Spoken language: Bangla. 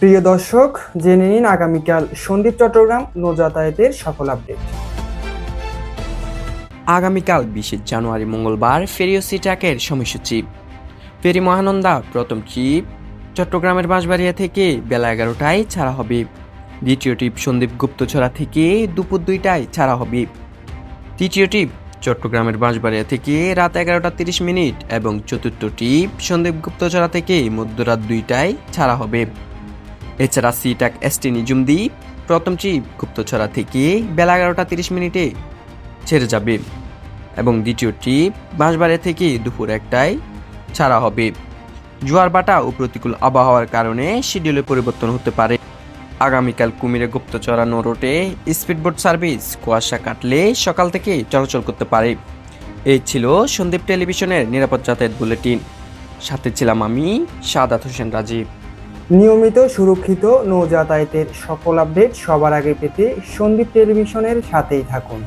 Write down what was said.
প্রিয় দর্শক, জেনে নিন আগামীকাল সন্দীপ চট্টগ্রাম নৌযাতায়াতের সফল আপডেট। আগামীকাল বিশে জানুয়ারি মঙ্গলবার ফেরি ও সিটাকের সময়সূচি। ফেরি মহানন্দা প্রথম ট্রিপ চট্টগ্রামের বাঁশবাড়িয়া থেকে বেলা এগারোটায় ছাড়া হবে। দ্বিতীয় ট্রিপ সন্দীপ গুপ্তছড়া থেকে দুপুর দুইটায় ছাড়া হবে। তৃতীয় ট্রিপ চট্টগ্রামের বাঁশবাড়িয়া থেকে রাত এগারোটা তিরিশ মিনিট এবং চতুর্থ ট্রিপ সন্দীপ গুপ্তছড়া থেকে মধ্যরাত দুইটায় ছাড়া হবে। এছাড়া সিটাক এসটি নিজুম দ্বীপ প্রথম ট্রিপ গুপ্তছড়া থেকে বেলা এগারোটা তিরিশ মিনিটে ছেড়ে যাবে এবং দ্বিতীয় ট্রিপ বাঁশবাড়িয়া থেকে দুপুর একটায় ছাড়া হবে। জোয়ার বাটা ও প্রতিকূল আবহাওয়ার কারণে শিডিউলে পরিবর্তন হতে পারে। আগামীকাল কুমিরে গুপ্তচরা নো রোডে স্পিডবোট সার্ভিস কুয়াশা কাটলে সকাল থেকে চলাচল করতে পারে। এই ছিল সন্দীপ টেলিভিশনের নিরাপদ যাতায়াত বুলেটিন। সাথে ছিলাম আমি সাদাত হোসেন রাজীব। নিয়মিত সুরক্ষিত নৌযাতায়াতের সকল আপডেট সবার আগে পেতে সন্দীপ টেলিভিশনের সাথেই থাকুন।